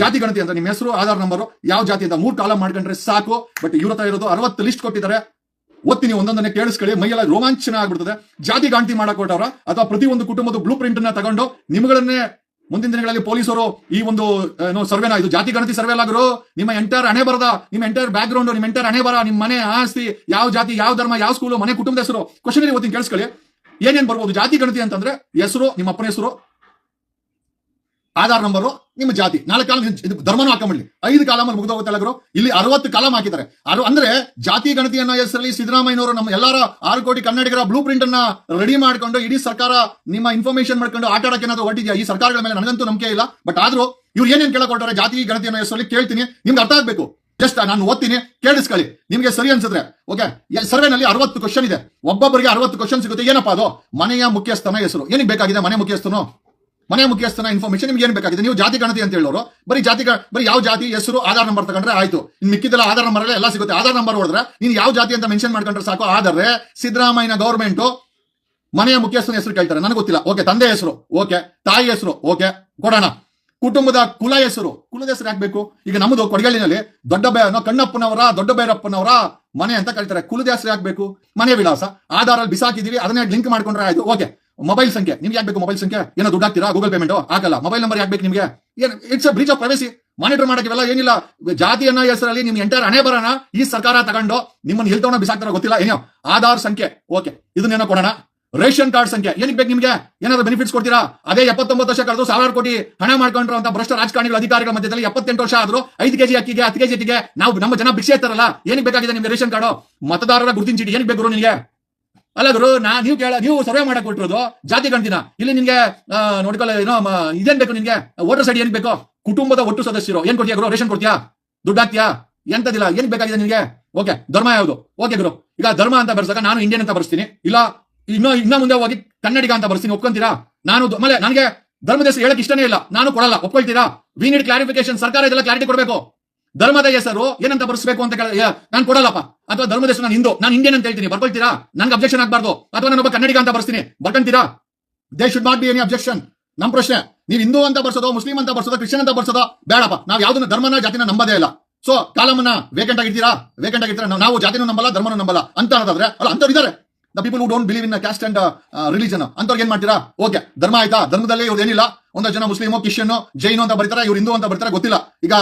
ಜಾತಿ ಗಣತಿ ಅಂತ ನಿಮ್ಮ ಹೆಸರು, ಆಧಾರ್ ನಂಬರ್, ಯಾವ ಜಾತಿ ಅಂತ ಮೂರ್ ಕಾಲ ಮಾಡ್ಕೊಂಡ್ರೆ ಸಾಕು. ಬಟ್ ಇವ್ರ ಹತ್ರ ಇರೋದು ಅರವತ್ತು ಲಿಸ್ಟ್ ಕೊಟ್ಟಿದ್ದಾರೆ. ನೀವು ಒಂದೊಂದನ್ನೇ ಕೇಳಿಸ್ಕೊಳ್ಳಿ. ಮೈಯೆಲ್ಲ ರೋಮಾಂಚನ ಆಗ್ಬಿಡ್ತದೆ. ಜಾತಿ ಗಣತಿ ಮಾಡಕ್ ಕೊಟ್ಟವ್ರ ಅಥವಾ ಪ್ರತಿ ಒಂದು ಕುಟುಂಬದ ಬ್ಲೂ ಪ್ರಿಂಟ್ನ ತಗೊಂಡು ನಿಮ್ಗಳನ್ನೇ ಮುಂದಿನ ದಿನಗಳಲ್ಲಿ ಪೊಲೀಸರು ಈ ಒಂದು ಏನೋ ಸರ್ವೆನ ಇದು ಜಾತಿ ಗಣತಿ ಸರ್ವೆ ಅಲ್ಲಾಗರು ನಿಮ್ಮ ಎಂಟೈರ್ ಹಣೆ ಬರದ, ನಿಮ್ಮ ಎಂಟೈರ್ ಬ್ಯಾಕ್ ಗ್ರೌಂಡ್ ನಿಮ್ಮ ಎಂಟೈರ್ ಹಣೆ ಬರ, ನಿಮ್ಮ ಮನೆ ಆಸ್ತಿ, ಯಾವ ಜಾತಿ, ಯಾವ ಧರ್ಮ, ಯಾವ ಸ್ಕೂಲು ಮನೆ, ಕುಟುಂಬದ ಹೆಸರು. ಕ್ವಶನ್ ಓದ್ತೀನಿ ಕೇಳಿಸ್ಕೊಳ್ಳಿ. ಏನೇನ್ ಬರ್ಬೋದು ಜಾತಿ ಗಣತಿ ಅಂತಂದ್ರೆ ಹೆಸರು, ನಿಮ್ಮ ಅಪ್ಪನ ಹೆಸರು ಆಧಾರ್ ನಂಬರು ನಿಮ್ಮ ಜಾತಿ. ನಾಲ್ಕು ಕಾಲ ಇದು ಧರ್ಮನೂ ಹಾಕೊಂಬಿಡ್ಲಿ. ಐದು ಕಾಲ ಮುಗಿದೋಗುತ್ತೆ ಗುರು ಇಲ್ಲಿ ಅರವತ್ತು ಕಾಲಂ ಹಾಕಿದ್ದಾರೆ. ಅದು ಅಂದ್ರೆ ಜಾತಿ ಗಣತಿಯನ್ನ ಹೆಸರಲ್ಲಿ ಸಿದ್ದರಾಮಯ್ಯನವರು ನಮ್ಮ ಎಲ್ಲರ ಆರು ಕೋಟಿ ಕನ್ನಡಿಗರ ಬ್ಲೂ ಪ್ರಿಂಟ್ ಅನ್ನ ರೆಡಿ ಮಾಡ್ಕೊಂಡು ಇಡೀ ಸರ್ಕಾರ ನಿಮ್ಮ ಇನ್ಫಾರ್ಮೇಶನ್ ಮಾಡ್ಕೊಂಡು ಆಟ ಆಡಕ್ಕೆ ಏನಾದ್ರು ಹೊಟ್ಟಿದ್ಯಾ ಈ ಸರ್ಕಾರಗಳ ಮೇಲೆ ನನಗಂತೂ ನಂಬಿಕೆ ಇಲ್ಲ. ಬಟ್ ಆದ್ರೂ ಇವ್ರು ಏನೇನು ಕೇಳಕೊಟ್ಟಾರೆ ಜಾತಿ ಗಣತಿಯನ್ನ ಹೆಸರಲ್ಲಿ ಕೇಳ್ತೀನಿ. ನಿಮ್ಗೆ ಅರ್ಥ ಆಗ್ಬೇಕು. ಜಸ್ಟ್ ನಾನು ಓದ್ತೀನಿ. ಕೇಳಿಸ್ಕೊಳ್ಳಿ. ನಿಮಗೆ ಸರಿ ಅನ್ಸಿದ್ರೆ ಓಕೆ ಸರ್ವೆನಲ್ಲಿ ಅರವತ್ತು ಕ್ವಶನ್ ಇದೆ. ಒಬ್ಬೊಬ್ಬರಿಗೆ ಅರವತ್ತು ಕ್ವಶನ್ ಸಿಗುತ್ತೆ. ಏನಪ್ಪ ಅದು? ಮನೆಯ ಮುಖ್ಯಸ್ಥನ ಹೆಸರು. ಏನಕ್ಕೆ ಬೇಕಾಗಿದೆ ಮನೆ ಮುಖ್ಯಸ್ಥನು? ಮನೆ ಮುಖ್ಯಸ್ಥನ ಇನ್ಫಾರ್ಮೇಶನ್ ನಿಮ್ಗೆ ಏನ್ ಬೇಕಾಗಿದೆ? ನೀವು ಜಾತಿ ಗಣತಿ ಅಂತ ಹೇಳೋರು. ಬರೀ ಜಾತಿ ಬರೀ ಯಾವ ಜಾತಿ, ಹೆಸರು, ಆಧಾರ್ ನಂಬರ್ ತಗೊಂಡ್ರೆ ಆಯ್ತು. ಇನ್ ಮಿಕ್ಕಿದೆಲ್ಲ ಆಧಾರ್ ನಂಬರ್ ಎಲ್ಲ ಸಿಗುತ್ತೆ. ಆಧಾರ್ ನಂಬರ್ ಹೊಡೆದ್ರೆ ನೀನು ಯಾವ ಜಾತಿ ಅಂತ ಮೆನ್ಷನ್ ಮಾಡ್ಕೊಂಡ್ರೆ ಸಾಕು. ಆದರೆ ಸಿದ್ದರಾಮಯ್ಯನ ಗೌರ್ಮೆಂಟ್ ಮನೆಯ ಮುಖ್ಯಸ್ಥನ ಹೆಸರು ಕೇಳ್ತಾರೆ. ನನಗೆ ಗೊತ್ತಿಲ್ಲ. ಓಕೆ ತಂದೆ ಹೆಸರು. ಓಕೆ ತಾಯಿ ಹೆಸರು. ಓಕೆ ಕೊಡೋಣ. ಕುಟುಂಬದ ಕುಲ ಹೆಸರು. ಕುಲದ ಹೆಸರು ಹಾಕ್ಬೇಕು ಈಗ ನಮ್ಮದು ಕೊಡಗಲ್ಲಿನಲ್ಲಿ ದೊಡ್ಡ ಬೇ ಕಣ್ಣಪ್ಪನವರ, ದೊಡ್ಡ ಬೈರಪ್ಪನವರ ಮನೆ ಅಂತ ಕರೀತಾರೆ. ಕುಲದ ಹೆಸರು ಹಾಕ್ಬೇಕು ಮನೆ ವಿಳಾಸ. ಆಧಾರಲ್ಲಿ ಬಿಸಾಕಿದೀವಿ ಅದನ್ನೇ ಲಿಂಕ್ ಮಾಡ್ಕೊಂಡ್ರೆ ಆಯ್ತು. ಓಕೆ ಮೊಬೈಲ್ ಸಂಖ್ಯೆ. ನಿಮ್ಗೆ ಯಾಕೆ ಬೇಕು ಮೊಬೈಲ್ ಸಂಖ್ಯೆ? ಏನೋ ದುಡ್ಡು ಹಾಕ್ತೀರಾ? ಗೂಗಲ್ ಪೇಮೆಂಟ್ ಹಾಕಲ್ಲ. ಮೊಬೈಲ್ ನಂಬರ್ ಯಾಕೆ ಬೇಕು ನಿಮಗೆ? It's a breach of privacy monitor ಮಾಡಕ್ಕೆ ಇವೆಲ್ಲ ಏನಿಲ್ಲ. ಜಾತಿ ಅನ್ನೋ ಹೆಸರಲ್ಲಿ ನಿಮ್ ಎಂಟರ್ ಹಣೆ ಬರೋಣ. ಈ ಸರ್ಕಾರ ತಗೊಂಡು ನಿಮ್ಮನ್ನ ಎಲ್ತವನ್ನ ಬಿಸಾಕ್ತಾರ ಗೊತ್ತಿಲ್ಲ. ಏನೋ ಆಧಾರ್ ಸಂಖ್ಯೆ. ಓಕೆ ಇದನ್ನೇನೋ ಕೊಡೋಣ. ರೇಷನ್ ಕಾರ್ಡ್ ಸಂಖ್ಯೆ. ಏನಕ್ಕೆ ಬೇಕು ನಿಮಗೆ? ಏನಾದ್ರು ಬೆನಿಫಿಟ್ಸ್ ಕೊಡ್ತೀರಾ? ಅದೇ ಎಪ್ಪತ್ತೊಂಬತ್ತು ವರ್ಷ ಕಳೆದು ಸಾವಿರಾರು ಕೋಟಿ ಹಣ ಮಾಡ್ಕೊಂಡ್ರು ಅಂತ ಭ್ರಷ್ಟ ರಾಜಕಾರಣಿಗಳ ಅಧಿಕಾರಿಗಳ ಮಧ್ಯದಲ್ಲಿ ಎಪ್ಪತ್ತೆಂಟು ವರ್ಷ ಆದ್ರು ಐದು ಕೆಜಿ ಅಕ್ಕಿಗೆ, ಹತ್ತು ಕೆಜಿ ಅಕ್ಕಿಗೆ ನಾವು ನಮ್ಮ ಜನ ಭಿಕ್ಷೆ ಇರ್ತಾರಲ್ಲ ಏನಕ್ಕೆ ಬೇಕಾಗಿದೆ ನಿಮ್ಗೆ ರೇಷನ್ ಕಾರ್ಡು ಮತದಾರರ ಗುರುತಿನ ಚೀಟಿ. ಏನಕ್ಕೆ ಬೇಕು ನಿಮಗೆ? ಅಲ್ಲ ಗುರು, ನಾ ನೀವು ಕೇಳ, ನೀವು ಸರ್ವೆ ಮಾಡಕ್ ಕೊಟ್ಟಿರೋದು ಜಾತಿ ಗಣತಿನ. ಇಲ್ಲಿ ನಿಮಗೆ ನೋಡ್ಕೊಳ್ಳ, ಏನೋ ಇದೇನ್ ಬೇಕು ನಿಮಗೆ ವೋಟರ್ ಸೈಡ್ ಏನ್ ಬೇಕು? ಕುಟುಂಬದ ಒಟ್ಟು ಸದಸ್ಯರು. ಏನ್ ಕೊಡ್ತೀಯ ಗುರು? ರೇಷನ್ ಕೊಡ್ತೀಯಾ? ದುಡ್ಡು ಹಾಕ್ತೀಯಾ? ಎಂತದಿಲ್ಲ ಏನ್ ಬೇಕಾಗಿದೆ ನಿಮಗೆ ಓಕೆ, ಧರ್ಮ ಯಾವುದು? ಓಕೆ ಗುರು, ಈಗ ಧರ್ಮ ಅಂತ ಬರ್ಸಕ ನಾನು ಇಂಡಿಯನ್ ಅಂತ ಬರ್ಸ್ತೀನಿ. ಇಲ್ಲ, ಇನ್ನೂ, ಇನ್ನ ಮುಂದೆ ಹೋಗಿ ಕನ್ನಡಿಗ ಅಂತ ಬರ್ಸ್ತೀನಿ, ಒಪ್ಕೊಂತೀರಾ? ನಾನು ಆಮೇಲೆ, ನನಗೆ ಧರ್ಮದ ಹೆಸರು ಹೇಳಕ್ ಇಷ್ಟನೇ ಇಲ್ಲ. ನಾನು ಕೊಡಲ್ಲ, ಒಪ್ಕೊಳ್ತೀರಾ? ವಿ ನೀಡ್ ಕ್ಲಾರಿಫಿಕೇಶನ್ ಸರ್ಕಾರ ಇದೆಲ್ಲ ಕ್ಲಾರಿಟಿ ಕೊಡಬೇಕು. ಧರ್ಮದ ಹೆಸರು ಏನಂತ ಬರ್ಸ್ಬೇಕು ಅಂತ ಕೇಳ ನಾನು ಕೊಡಲ್ಲಪ್ಪ. ಅಥವಾ ಧರ್ಮದ ಹೆಸರು ನಾನು ಹಿಂದೂ, ನಾನು ಇಂಡಿಯನ್ ಅಂತ ಹೇಳ್ತೀನಿ, ಬರ್ಕೊಳ್ತೀರಾ? ನನ್ಗೆ ಅಬ್ಜೆಕ್ಷನ್ ಆಗ್ಬಾರ್ದು. ಅಥವಾ ನಾನೊಬ್ಬ ಕನ್ನಡಿಗ ಅಂತ ಬರ್ಸ್ತೀನಿ, ಬರ್ಕೊಂತೀರಾ? They should not be any objection ನಮ್ಮ ಪ್ರಶ್ನೆ, ನೀವು ಹಿಂದೂ ಅಂತ ಬರ್ಸೋದು, ಮುಸ್ಲಿಂ ಅಂತ ಬರ್ಸೋದು, ಕ್ರಿಶ್ಚಿಯನ್ ಅಂತ ಬರ್ಸೋದು, ಬೇಡಪ್ಪ. ನಾವು ಯಾವ್ದನ್ನ, ಧರ್ಮನ ಜಾತಿನ ನಂಬದೇ ಇಲ್ಲ. ಸೊ ಕಾಲಮನ್ನ ವೇಕೆಂಟ್ ಆಗಿರ್ತೀರಾ? ವೇಕೆಂಟ್ ಆಗಿರ್ತೀರಾ? ನಾವು- ಜಾತಿನೂ ನಂಬಲ್ಲ, ಧರ್ಮನೂ ನಂಬಲ್ಲ. ಅಂತ ಅನ್ನೋದಾದ್ರೆ, ಅಲ್ಲ ಅಂತವ್ರು ಇದಾರೆ the people who don't believe in caste and religion ಅಂತವ್ರಿಗೆ ಏನ್ ಮಾಡ್ತೀರಾ? ಓಕೆ, ಧರ್ಮ ಆಯ್ತಾ? ಧರ್ಮದಲ್ಲಿ ಇವ್ರು ಏನಿಲ್ಲ. ಒಂದಷ್ಟು ಜನ ಮುಸ್ಲಿಮೋ ಕ್ರಿಶ್ಚಿಯನ್ ಜೈನು ಅಂತ ಬರ್ತಾರೆ, ಇವ್ರು ಹಿಂದೂ ಅಂತ ಬರ್ತಾರೆ, ಗೊತ್ತಿಲ್ಲ. ಈಗ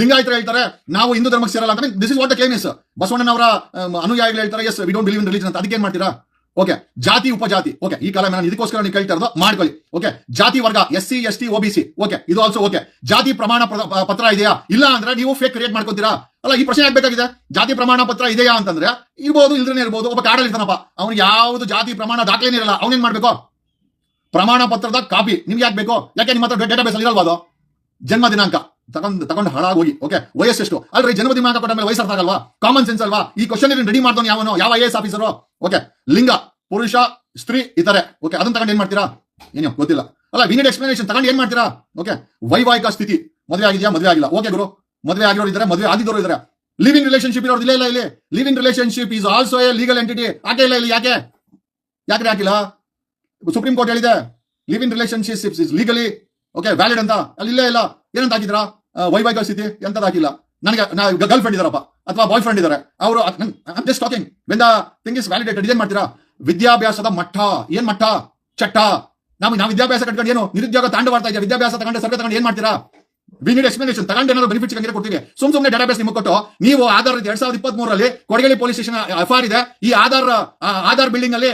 ಲಿಂಗಾಯತರು ಹೇಳ್ತಾರೆ, ನಾವು ಹಿಂದೂ ಧರ್ಮಕ್ಕೆ ಸೇರಲ್ಲ ಅಂತ ದಿಸ್ ಇಸ್ ವಾಟ್ ದ ಕೇಮಿಸ್ ಬಸವಣ್ಣನವರ ಅನುಯಾಯಿಗಳು ಹೇಳ್ತಾರೆ yes we don't believe in religion ಅಂತ. ಅದಕ್ಕೆ ಏನ್ ಮಾಡ್ತೀರಾ? ಓಕೆ ಜಾತಿ, ಉಪಜಾತಿ. ಓಕೆ ಈ ಕಾಲ ನಾನು ಇದಕ್ಕೋಸ್ಕರ ನೀವು ಕೇಳ್ತಾ ಇರೋದು ಮಾಡ್ಕೊಳ್ಳಿ. ಓಕೆ ಜಾತಿ ವರ್ಗ S C S T OBC okay ಇದು ಆಲ್ಸೋ ಓಕೆ ಜಾತಿ ಪ್ರಮಾಣ ಪತ್ರ ಇದೆಯಾ? ಇಲ್ಲ ಅಂದ್ರೆ ನೀವು ಫೇಕ್ ಕ್ರಿಯೇಟ್ ಮಾಡ್ಕೊತೀರಾ? ಅಲ್ಲ, ಈ ಪ್ರಶ್ನೆ ಆಗ್ಬೇಕಾಗಿದೆ. ಜಾತಿ ಪ್ರಮಾಣ ಪತ್ರ ಇದೆಯಾ ಅಂತಂದ್ರೆ ಇರ್ಬೋದು ಇಲ್ದೇ ಇರ್ಬೋದು, ಒಬ್ಬ ಕಾಡಲ್ಲಿ ಇರ್ತಾನಪ್ಪ. ಅವ್ನಿಗೆ ಯಾವ್ದು ಜಾತಿ ಪ್ರಮಾಣ ದಾಖಲೆನೇ ಇರಲ್ಲ. ಅವನೇನ್ ಮಾಡ್ಬೇಕು? ಪ್ರಮಾಣ ಪತ್ರದ ಕಾಪಿ ನಿಮ್ಗೆ ಯಾಕೆ ಬೇಕು? ಯಾಕೆ ನಿಮ್ಮ ಹತ್ರ ಡೇಟಾ ಬೇಸ್ ಅಲ್ಲಿ ಇರಲ್ವಾ ಅದು? ಜನ್ಮ ದಿನಾಂಕ. ತಗೊಂಡ್ ತಗೊಂಡು ಹಾಳಾಗಿ ಹೋಗಿ ಓಕೆ ವಯಸ್ಸೆಷ್ಟು? ಅಲ್ರಿ, ಜನ್ಮ ದಿನಾಂಕ ಕೊಟ್ಟ ಮೇಲೆ ವಯಸ್ಸು ಅರ್ಥ ಆಗಲ್ವಾ? ಕಾಮನ್ ಸೆನ್ಸ್ ಅಲ್ವಾ? ಈ ಕ್ವಶನ್ ರೆಡಿ ಮಾಡ್ತಾನೆ ಯಾವನು? ಯಾವ ಐ ಎಸ್ ಆಫೀಸರು ಓಕೆ ಲಿಂಗ, ಪುರುಷ, ಸ್ತ್ರೀ ಇತರೆ. ಓಕೆ ಅದನ್ನ ತಗೊಂಡು ಏನ್ ಮಾಡ್ತೀರಾ? ಏನೋ ಗೊತ್ತಿಲ್ಲ. ಅಲ್ಲ ವಿನಿಡ್ ಎಕ್ಸ್ಪ್ಲನೇಷನ್ ತಗೊಂಡು ಏನ್ ಮಾಡ್ತೀರಾ? ಓಕೆ ವೈವಾಹಿಕ ಸ್ಥಿತಿ. ಮದುವೆ ಆಗಿದೆಯಾ? ಮದುವೆ ಆಗಿಲ್ಲ. ಓಕೆ ಗುರು. ಮದುವೆ ಆಗಿರೋರು ಇದ್ದಾರೆ, ಮದುವೆ ಆಗಿದ್ದವರು ಇದ್ದಾರೆ. ಇನ್ ರಿಲೇಶನ್ಶಿಪ್ ಇರೋದು ಇಲ್ಲ ಇಲ್ಲ, ಇಲ್ಲಿ. Living relationship is also a legal entity ಯಾಕೆ ಇಲ್ಲ, ಇಲ್ಲಿ, ಯಾಕೆ? ಯಾಕೆ ಹಾಕಿಲ್ಲ? ಸುಪ್ರೀಂ ಕೋರ್ಟ್ ಹೇಳಿದೆ live in relationship is legally okay valid ಅಂತ. ಅಲ್ಲಿ ಇಲ್ಲೇ, ಇಲ್ಲ. ಏನಂತ ಹಾಕಿದ್ರಾ ವೈವಾಹಿಕ ಸ್ಥಿತಿ ಎಂತದ ಹಾಕಿಲ್ಲ. ನನಗೆ ಗರ್ಲ್ ಫ್ರೆಂಡ್ ಇದಾರಪ್ಪ ಅಥವಾ ಬಾಯ್ ಫ್ರೆಂಡ್ ಇದಾರೆ ಅವರು just talking when the thing is validated ಏನ್ ಮಾಡ್ತೀರಾ? ವಿದ್ಯಾಭ್ಯಾಸದ ಮಠ. ಏನ್ ಮಠ? ಚಟ್ಟ. ನಾವು ನಾವು ವಿದ್ಯಾಭ್ಯಾಸ ಕಟ್ಕೊಂಡು ಏನು ನಿರುದ್ಯೋಗ ತಾಂಡವಾಡ್ತಾ ಇದೆಯಾ ವಿದ್ಯಾಭ್ಯಾಸ ತಗೊಂಡು ಸರ್ಕಾರ ತಗೊಂಡು ಏನ್ ಮಾಡ್ತೀರಾ? ವಿ ನೀಡ್ ಎಕ್ಸ್ಪ್ಲನೇಷನ್ ತಗೊಂಡು ಏನಾದ್ರು ಬೆನಿಫಿಟ್ ಹಂಗೆ ಕೊಡ್ತೀವಿ ಸುಮ್ ಸುಮ್ಮನೆ ಡೇಟಾಬೇಸ್ ನಿಮಗೆ ಕೊಟ್ಟು, ನೀವು ಆಧಾರ್ ಎರಡ್ ಸಾವಿರದ ಇಪ್ಪತ್ತ್ ಮೂರರಲ್ಲಿ ಕೊಡಗಲಿ ಪೊಲೀಸ್ ಸ್ಟೇಷನ್ ಎಫ್ ಆರ್ ಇದೆ. ಈ ಆಧಾರ್ ಆಧಾರ್ ಬಿಲ್ಡಿಂಗ್ ಅಲ್ಲಿ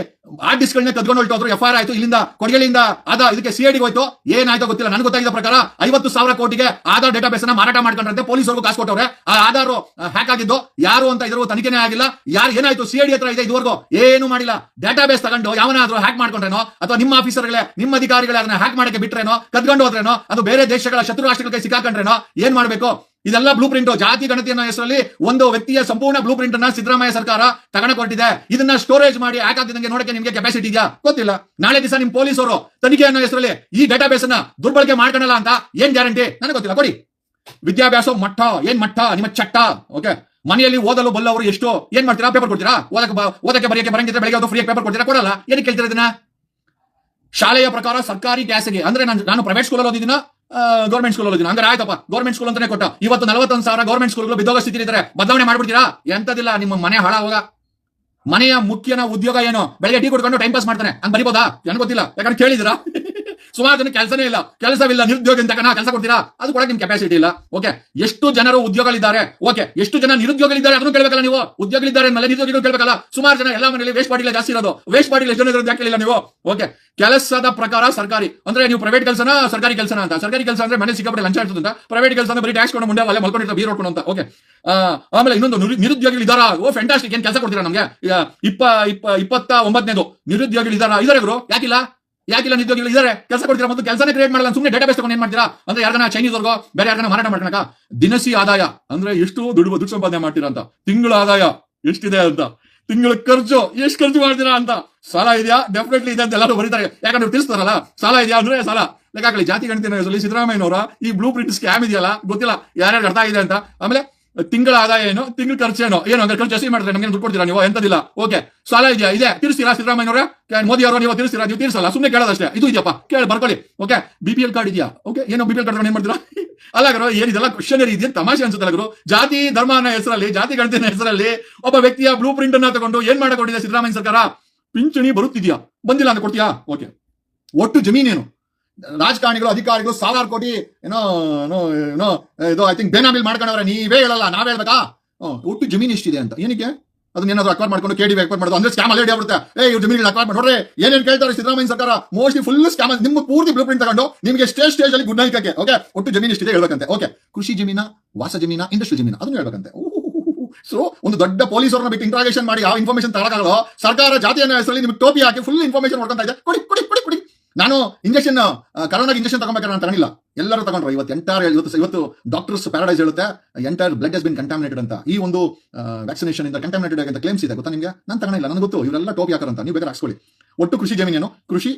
ಆರ್ ಡಿಸ್ಕ್ ಗಳನ್ನ ಕದ್ಕೊಂಡು ಹೊರಟೋದ್ರು ಎಫ್ ಆರ್ ಆಯ್ತು. ಇಲ್ಲಿಂದ ಕೊಡಗೇಲಿಯಿಂದ ಆಧಾರ್ ಇದಕ್ಕೆ ಸಿ ಹೋಯ್ತು. ಏನಾಯ್ತು ಗೊತ್ತಿಲ್ಲ. ನನಗೆ ಗೊತ್ತಾಗಿದ್ದ ಪ್ರಕಾರ ಐವತ್ತು ಸಾವಿರ ಕೋಟಿಗೆ ಆಧಾರ್ ಡೇಟಾಬೇಸ್ ಅನ್ನ ಮಾರಾಟ ಮಾಡ್ಕೊಂಡ್ರಂತೆ ಪೊಲೀಸರು ಕಾಸು ಕೊಟ್ಟವ್ರೆ. ಆ ಆಧಾರ್ ಹ್ಯಾಕ್ ಆಗಿದ್ದು ಯಾರು ಅಂತ ಇದ್ರು ತನಿಖೆನೇ ಆಗಿಲ್ಲ. ಯಾರು ಏನಾಯ್ತು? ಸಿ ಹತ್ರ ಇದೆ ಇದುವರೆಗೂ. ಏನು ಮಾಡಿಲ್ಲ. ಡೇಟಾಬೇಸ್ ತಗೊಂಡು ಯಾವನಾದ್ರು ಹ್ಯಾಕ್ ಮಾಡ್ಕೊಂಡ್ರೇನೋ, ಅಥವಾ ನಿಮ್ಮ ಆಫೀಸರ್ಗಳೇ ನಿಮ್ಮ ಅಧಿಕಾರಿಗಳೇ ಅದನ್ನ ಹ್ಯಾಕ್ ಮಾಡಕ್ಕೆ ಬಿಟ್ರೇನೋ, ಕದ್ಕೊಂಡು ಹೋದ್ರೇನೋ, ಅದು ಬೇರೆ ದೇಶಗಳ ಶತ್ರು ರಾಷ್ಟ್ರಗಳಿಗೆ ಸಿಕ್ಕಾಕೊಂಡ್ರೇನೋ? ಏನ್ ಮಾಡ್ಬೇಕು? ಇದೆಲ್ಲ ಬ್ಲೂ ಪ್ರಿಂಟ್ ಜಾತಿ ಗಣತಿ ಅನ್ನೋ ಹೆಸರಲ್ಲಿ ಒಂದು ವ್ಯಕ್ತಿಯ ಸಂಪೂರ್ಣ ಬ್ಲೂ ಪ್ರಿಂಟ್ ಅನ್ನ ಸಿದ್ದರಾಮಯ್ಯ ಸರ್ಕಾರ ತಗಣ ಕೊಟ್ಟಿದೆ. ಇದನ್ನ ಸ್ಟೋರೇಜ್ ಮಾಡಿ ಹಾಕಾಗ್ತಿದಂಗೆ ನೋಡಕ್ಕೆ ನಿಮ್ಗೆ ಕೆಪಾಸಿಟಿ ಇದೆಯಾ? ಗೊತ್ತಿಲ್ಲ. ನಾಳೆ ದಿವಸ ನಿಮ್ ಪೊಲೀಸರು ತನಿಖೆ ಅನ್ನೋ ಹೆಸರಲ್ಲಿ ಈ ಡೇಟಾಬೇಸ್ ಅನ್ನ ದುರ್ಬಳಕೆ ಮಾಡ್ಕೊಳಲ್ಲ ಅಂತ ಏನ್ ಗ್ಯಾರಂಟಿ ನನಗೆ ಗೊತ್ತಿಲ್ಲ. ಕೊಡಿ. ವಿದ್ಯಾಭ್ಯಾಸ ಮಠ ಏನ್ ಮಠ ನಿಮ್ಮ ಚಟ್ಟ. ಓಕೆ ಮನೆಯಲ್ಲಿ ಓದಲು ಬಲ್ಲವರು ಎಷ್ಟು? ಏನ್ ಮಾಡ್ತೀರಾ? ಪೇಪರ್ ಕೊಡ್ತೀರಾ? ಓದಕ್ಕೆ ಓದಕ್ಕೆ ಬರೆಯಕ್ಕೆ ಬರಂಗಿದ್ರೆ ಬೆಳಗ್ಗೆ ಫ್ರೀ ಪೇಪರ್ ಕೊಡ್ತೀರಾ? ಕೊಡಲ್ಲ. ಏನಕ್ಕೆ ಕೇಳ್ತೀರಾ ಶಾಲೆಯ ಪ್ರಕಾರ ಸರ್ಕಾರಿ ಕ್ಯಾಸಿಗೆ ಅಂದ್ರೆ ನಾನು ನಾನು ಪ್ರೈವೇಟ್ ಸ್ಕೂಲಲ್ಲಿ ಓದಿದ್ದೀನ? ಗೌರ್ಮೆಂಟ್ ಸ್ಕೂಲ್ ಹೋಗಿದ್ದೀನಿ ಹಂಗಾರೆ ಆಯ್ತಪ್ಪ. ಗೌರ್ಮೆಂಟ್ ಸ್ಕೂಲ್ ಅಂತಾನೆ ಕೊಟ್ಟ. ಇವತ್ತು ನಲವತ್ತೊಂದು ಸಾವಿರ ಗೌರ್ಮೆಂಟ್ ಸ್ಕೂಲ್ಗಳು ಬಿದ್ದೋಗ ಸ್ಥಿತಿ ಇದ್ದಾರೆ ಬದಲಾವಣೆ ಮಾಡ್ಬಿಡ್ತೀರಾ? ಎಂತದಿಲ್ಲ ನಿಮ್ಮ ಮನೆ ಹಾಳ ಹೋಗ ಮನೆಯ ಮುಖ್ಯನ ಉದ್ಯೋಗ ಏನು? ಬೆಳಗ್ಗೆ ಟೀ ಕುಡ್ಕೊಂಡು ಟೈಮ್ ಪಾಸ್ ಮಾಡ್ತಾನೆ. ಹಂಗ್ ಬರಿಬೋದಾ? ನನ್ ಗೊತ್ತಿಲ್ಲ. ಯಾಕಂದ್ರೆ ಕೇಳಿದಿರಾ ಸುಮಾರು ಜನ ಕೆಲಸನೇ ಇಲ್ಲ. ಕೆಲಸವಿಲ್ಲ, ನಿರುದ್ಯೋಗ ಅಂತ ಕೆಲಸ ಕೊಡ್ತೀರಾ? ಅದು ಕೂಡ ನಿಮ್ ಕೆಪಾಸಿಟಿ ಇಲ್ಲ. ಓಕೆ ಎಷ್ಟು ಜನರು ಉದ್ಯೋಗಗಳಿದ್ದಾರೆ? ಓಕೆ ಎಷ್ಟು ಜನ ನಿರುದ್ಯೋಗಗಳಿದ್ದಾರೆ? ಅದನ್ನು ಕೇಳಬೇಕಲ್ಲ ನೀವು? ಉದ್ಯೋಗಗಳಿದ್ದಾರೆ ಮೇಲೆ ನಿರುದ್ಯೋಗಿಗಳು ಕೇಳಬೇಕಲ್ಲ? ಸುಮಾರು ಜನ ಎಲ್ಲ ಮನೆಯಲ್ಲಿ ವೇಸ್ಟ್ ಮಾಡಿಲ್ಲ ಜಾಸ್ತಿ ಇರೋದು. ವೇಸ್ಟ್ ಮಾಡಿಲ್ಲ ಎಷ್ಟು ಜನ ಕೇಳಿಲ್ಲ ನೀವು? ಓಕೆ ಕೆಲಸದ ಪ್ರಕಾರ ಸರ್ಕಾರಿ. ಅಂದ್ರೆ ನೀವು ಪ್ರೈವೇಟ್ ಕೆಲಸನ, ಸರ್ಕಾರಿ ಕೆಲಸನ ಅಂತ? ಸರ್ಕಾರಿ ಕೆಲಸ ಅಂದ್ರೆ ಮನೆ ಸಿಕ್ಕಾಪಟ್ಟೆ ಲಂಚ ಇರ್ತದೆ ಅಂತ. ಪ್ರೈವೇಟ್ ಕೆಲಸ ಅಂದ್ರೆ ಬರೀ ಟ್ಯಾಕ್ಸ್ ಕೊಂಡು ಮುಂದೆ ಅಲ್ಲೇ ಮಲ್ಕೊಂಡಿರ್ತಾರೆ ಬೀರ್ ಹೊಡ್ಕೊಂಡು ಅಂತ. ಓಕೆ ಆಮೇಲೆ ಇನ್ನೊಂದು ನಿರು- ನಿರುದ್ಯೋಗಿಗಳು ಇದಾರಾ ಓ ಫ್ಯಾಂಟಾಸ್ಟಿಕ್ ಏನ್ ಕೆಲಸ ಕೊಡ್ತೀರಾ ನಮಗೆ? ಇಪ್ಪ ಇಪ್ಪ, ಇಪ್ಪತ್ತ ಒಂಬತ್ತನೇದು ನಿರುದ್ಯೋಗಿಗಳು ಇದಾರಾ ಇದಾರೆ ಗುರು? ಯಾಕಿಲ್ಲ? ಯಾಕಿಲ್ಲ ನಿದ್ಯೋಗಿಗಳು ಇದಾರೆ ಕೆಲಸ ಕೊಡ್ತೀರಾ ಮತ್ತು ಕೆಲಸನೇ ಕ್ರಿಯೇಟ್ ಮಾಡಲ್ಲ ಸುಮ್ಮನೆ ಡೇಟಾ ಬೇಸ್ ತಗೊಂಡು ಮಾಡ್ತೀರಾ? ಅಂದ್ರೆ ಯಾರನ್ನ ಚೈನೀಸ್ ವರ್ಗೋ ಬೇರೆ ಯಾರನ್ನ ಮಾರಾಟ ಮಾಡ್ಕೊಳಕ? ದಿನಸಿ ಆದಾಯ ಅಂದ್ರೆ ಎಷ್ಟು ದುಡ್ಡು ದುಡ್ಡು ಸಂಪಾದನೆ ಮಾಡ್ತೀರಾ ಅಂತ. ತಿಂಗಳ ಆದಾಯ ಎಷ್ಟಿದೆ ಅಂತ. ತಿಂಗಳ ಖರ್ಚು ಎಷ್ಟು ಖರ್ಚು ಮಾಡ್ತೀರಾ ಅಂತ. ಸಾಲ ಇದೆಯಾ? ಡೆಫಿನೆಟ್ಲಿ ಇದೆ ಅಂತ ಎಲ್ಲರೂ ಬರೀತಾರೆ. ಯಾಕಂದ್ರೆ ತಿಳಿಸ್ತಾರಲ್ಲ, ಸಾಲ ಇದೆಯಾ ಅಂದ್ರೆ ಸಾಲ. ಲೆಕ್ಕಾಕಲಿ ಜಾತಿ ಗಣಿತ ಸಿದ್ದರಾಮಯ್ಯನವರ ಈ ಬ್ಲೂ ಪ್ರಿಂಟ್ ಸ್ಕ್ಯಾಮ್ ಇದೆಯಲ್ಲ, ಗೊತ್ತಿಲ್ಲ, ಯಾರ್ಯಾರು ಅರ್ಥ ಆಗಿದೆ ಅಂತ. ಆಮೇಲೆ ತಿಂಗಳ ಆದಾಯ ಏನು? ತಿಂಗಳ ಖರ್ಚು ಏನು? ಅಂದ್ರೆ ಖರ್ಚು ಜಾಸ್ತಿ ಮಾಡಿದ್ರೆ ನಮಗೆ ದುಡ್ಡು ಕೊಡ್ತೀರಾ ನೀವು? ಎಂತದಿಲ್ಲ ಓಕೆ ಸಾಲ ಇದೆಯಾ? ಇದೆ. ತಿರ್ಸ್ತೀರಾ ಸಿದ್ದರಾಮಯ್ಯನವರ? ಮೋದಿ ಅವರು ನೀವು ತಿರ್ಸ್ತೀರಾ? ನೀವು ತಿರ್ಸಲ್ಲ. ಸುಮ್ಮನೆ ಕೇಳೋದಷ್ಟೇ. ಇದು ಇದೆಯಪ್ಪ. ಕೇಳಿ, ಬರ್ಕೊಳ್ಳಿ. Okay B P L card ಇದೆಯಾ? ಓಕೆ ಏನೋ ಬಿ ಪಿ ಎಲ್ ಕಾರ್ಡ್ ಏನ್ ಮಾಡ್ತೀರಾ? ಅಲ್ಲ ಗುರು ಏನಿದೆಲ್ಲ ಕ್ವಶನ್ ಇದೆ ತಮಾಷೆ ಅನ್ಸುತ್ತಲ್ಲ ಗುರು. ಜಾತಿ, ಧರ್ಮ ಅನ್ನೋ ಹೆಸರಲ್ಲಿ, ಜಾತಿ ಗಣತಿನ ಹೆಸರಲ್ಲಿ ಒಬ್ಬ ವ್ಯಕ್ತಿಯ ಬ್ಲೂ ಪ್ರಿಂಟ್ ಅನ್ನ ತಗೊಂಡು ಏನ್ ಮಾಡಕೊಂಡಿದೆ ಸಿದ್ದರಾಮಯ್ಯ ಸರ್ಕಾರ? ಪಿಂಚಣಿ ಬರುತ್ತಿದ್ಯಾ? ಬಂದಿಲ್ಲ ಅಂತ ಕೊಡ್ತೀಯಾ? ಓಕೆ ಒಟ್ಟು ಜಮೀನೇನು? ರಾಜಕಾರಣಿಗಳು, ಅಧಿಕಾರಿಗಳು ಸಾವಿರಾರು ಕೋಟಿ, ಏನೋ ಏನೋ ಇದು ಐ ಥಿಂಕ್ ಬೇನಾಮಿಲ್ ಮಾಡ್ಕೊಂಡವ್ರೆ. ನೀವೇ ಹೇಳಲ್ಲ, ನಾವ್ ಹೇಳ್ಬೇಕಾ? ಒಟ್ಟು ಜಮೀನು ಇಷ್ಟಿದೆ ಅಂತ. ಏನಕ್ಕೆ? ಅದನ್ನ ಏನಾದ್ರು ಅಕ್ವೈರ್ ಮಾಡ್ಕೊಂಡು ಕೇಳಿ ಅಕ್ವೈರ್ ಮಾಡೋದು. ಅಂದ್ರೆ ಸ್ಕ್ಯಾಮ್ ಅಲ್ಲೇ ಆಗ್ಬಿಡುತ್ತೆ. ಏ, ಇವ್ರು ಜಮೀನು ಮಾಡಿ, ನೋಡ್ರಿ, ಏನೇನ್ ಕೇಳ್ತಾರೆ ಸಿದ್ದರಾಮಯ್ಯ ಸರ್ಕಾರ? ಮೋಸ್ಟ್ಲಿ ಫುಲ್ ಸ್ಕ್ಯಾಮ್ ನಿಮ್ಮ ಪೂರ್ತಿ ಬ್ಲೂ ಪ್ರಿಂಟ್ ತಗೊಂಡು ನಿಮಗೆ ಸ್ಟೇಜ್ ಸ್ಟೇಜ್ ಅಲ್ಲಿ ಗುಡ್ ನೈಕಕ್ಕೆ ಓಕೆ ಒಟ್ಟು ಜಮೀನು ಇಷ್ಟಿದೆ ಹೇಳ್ಬೇಕಂತೆ ಓಕೆ ಕೃಷಿ ಜಮೀನ, ವಾಸ ಜಮೀನ ಇಂಡಸ್ಟ್ರಿ ಜಮೀನ, ಅದನ್ನು ಹೇಳ್ಬೇಕಂತೆ. ಸೊ ಒಂದು ದೊಡ್ಡ ಪೊಲೀಸ್ ಅವ್ರನ್ನ ಬಿಟ್ಟು ಇಂಟ್ರಾಗೇಷನ್ ಮಾಡಿ ಯಾವ ಇನ್ಫಾರ್ಮೇಶನ್ ತಗೊಳಕಾಗಲ್ಲ ಸರ್ಕಾರ ಜಾತಿಯ ಹೆಸರಲ್ಲಿ ನಿಮ್ಗೆ ಟೋಪಿ ಹಾಕಿ ಫುಲ್ ಇನ್ಫಾರ್ಮೇಶನ್ ಮಾಡ್ಕೊಂತ ಇದೆ. ಕೊಡಿ ಕೊಡಿ ಕೊಡಿ ಕೊಡಿ. ನಾನು ಇಂಜೆಕ್ಷನ್ ಕರೋನಾಗೆ ಇಂಜೆಕ್ಷನ್ ತಗೊಬೇಕಾದ್ರೆ ನಾನು ತಗೊಂಡಿಲ್ಲ ಎಲ್ಲರೂ ತಗೊಂಡ್ರು. ಇವತ್ತು ಎಂಟೈರ್ ಇವತ್ತು ಇವತ್ತು ಡಾಕ್ಟರ್ಸ್ ಪ್ಯಾರಡೈಸ್ ಹೇಳುತ್ತೆ. Entire blood has been contaminated ಅಂತ. ಈ ಒಂದು ವ್ಯಾಕ್ಸಿನೇಷನ್ ಇಂದ ಕಂಟಾಮಿನೇಟೆಡ್ ಅಂತ ಕ್ಲೇಮ್ಸ್ ಇದೆ. ಗೊತ್ತಾ ನಿಮಗೆ? ನಾನು ತಗೊಂಡಿಲ್ಲ ನನಗೆ ಗೊತ್ತು. ಇವರೆಲ್ಲ ಟೋಪಿ ಹಾಕರಂತ ನೀವು ಬೇಕಾದ್ರೆ ಹಾಕ್ಸ್ಕೊಳ್ಳಿ. ಒಟ್ಟು ಕೃಷಿ ಜಮೀನೇನು ಕೃಷಿ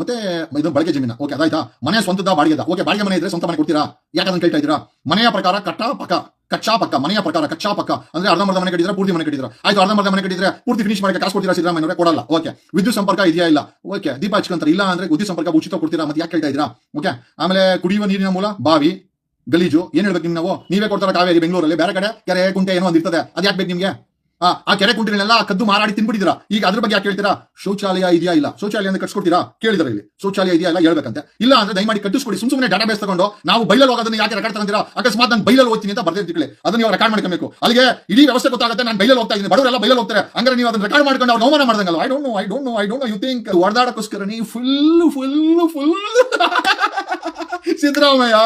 ಮತ್ತೆ ಇದು ಬಳಕೆ ಜಮೀನ. ಓಕೆ ಅದಾಯ್ತಾ? ಮನೆ ಸ್ವಂತದ ಬಾಡಿಗೆದ. ಓಕೆ ಬಾಡಿಗೆ ಮನೆ ಇದ್ರೆ ಸ್ವಂತ ಮನೆ ಕೊಡ್ತೀರಾ? ಅದನ್ನ ಕೇಳ್ತಾ ಇದ್ದೀರಾ? ಮನೆಯ ಪ್ರಕಾರ ಕಟ್ಟ ಪಕ್ಕ ಕಚ್ಚಾ ಪಕ್ಕ ಮನೆಯ ಪ್ರಕಾರ ಕಚ್ಚಾ ಪಕ್ಕ ಅಂದ್ರೆ ಅರ್ಧಂಬರ್ಧ ಮನೆ ಕಟ್ಟಿದ್ರೆ ಪೂರ್ತಿ ಮನೆ ಕಟ್ಟಿದ್ರೆ. ಆಯ್ತು, ಅರ್ಧಂಬರ್ಧ ಮನೆ ಕಟ್ಟಿದ್ರೆ ಪೂರ್ತಿ ಫಿನಿಶ್ ಮಾಡಿ ಕಾಸು ಕೊಡ್ತೀರಾ ಸಿದ್ದರಾಮಯ್ಯ ಕೊಡಲ್ಲ. ಓಕೆ ವಿದ್ಯುತ್ ಸಂಪರ್ಕ ಇದೆಯಾ ಇಲ್ಲ? ಓಕೆ ದೀಪ ಹಚ್ಕೊಂತಾರೆ. ಇಲ್ಲ ಅಂದ್ರೆ ವಿದ್ಯುತ್ ಸಂಪರ್ಕ ಉಚಿತ ಕೊಡ್ತೀರಾ ಮತ್ತೆ ಯಾಕೆ ಕೇಳ್ತಾ ಇದ್ದೀರಾ? ಓಕೆ ಆಮೇಲೆ ಕುಡಿಯುವ ನೀರಿನ ಮೂಲ, ಬಾವಿ, ಗಲೀಜು. ಏನ್ ಹೇಳ್ಬೇಕು ನೀವು? ನಾವು ಕೊಡ್ತಾರ ಕಾವೇರಿ ಬೆಂಗಳೂರಲ್ಲಿ? ಬೇರೆ ಕಡೆ ಕೆರೆ, ಕುಂಟೆ ಏನೋ ಒಂದಿರ್ತದೆ ಅದ್ ಯಾಕೆ ಬೇಕು ನಿಮ್ಗೆ? ಆ, ಕೆರೆ ಕುಂಟಿನೆಲ್ಲ ಕದ್ದು ಮಾರಾಡಿ ತಿನ್ಬಿಟ್ಟಿದ್ದೀರಾ? ಈಗ ಅದ್ರ ಬಗ್ಗೆ ಯಾಕೆ ಹೇಳ್ತೀರಾ? ಶೌಚಾಲಯ ಇದೆಯಾ ಇಲ್ಲ? ಶೌಚಾಲಯ ಕಟ್ಸ್ಕೊಡ್ತೀರಾ? ಕೇಳಿದ್ರೆ ಇಲ್ಲಿ. ಶೌಚಾಲಯ ಇದೆಯಾ ಇಲ್ಲ ಹೇಳ್ಬೇಕಂತೆ. ಇಲ್ಲ ಅಂದ್ರೆ ದಯಮಾಡಿ ಕಟ್ಟಿಸ್ಕೊಡಿ. ಸುಮ್ ಸುಮ್ಮನೆ ಡಾಟಾ ಬೇಸ್ ತಗೊಂಡು ನಾವು ಬೈಲಲ್ಲಿ ಹೋಗೋದನ್ನ ಯಾಕೆ ರೆಕಾರ್ಡ್ ತಗೊಂತೀರಾ ಅಕಸ್ಮಾತ್ ನಾನು ಬೈಲಲ್ಲಿ ಹೋಗ್ತೀನಿ ಅಂತ ಬರ್ದೇ ತಿಳ್ಕೊಳ್ಳಿ ಅದನ್ನ ನೀವು ರೆಕಾರ್ಡ್ ಮಾಡ್ಕೊಬೇಕು. ಅಲ್ಲಿಗೆ ಇಡೀ ವ್ಯವಸ್ಥೆ ಗೊತ್ತಾಗುತ್ತೆ ನಾನು ಬೈಲಲ್ಲಿ ಹೋಗ್ತಾ ಇದ್ದೀನಿ. ಬಡವರೆಲ್ಲ ಬೈಲಲ್ಲಿ ಹೋಗ್ತಾರೆ. ಅಂದ್ರೆ ನೀವು ಅದನ್ನ ರೆಕಾರ್ಡ್ ಮಾಡ್ಕೊಂಡು ಅವ್ರು ಅವಮಾನ ಮಾಡ್ದಂಗಲ್ಲ I don't know I don't know I don't know you think ಒಡದಾಡಕ್ಕೋಸ್ಕರ ನೀವು ಫುಲ್ ಫುಲ್ ಫುಲ್ ಸಿದ್ದರಾಮಯ್ಯ,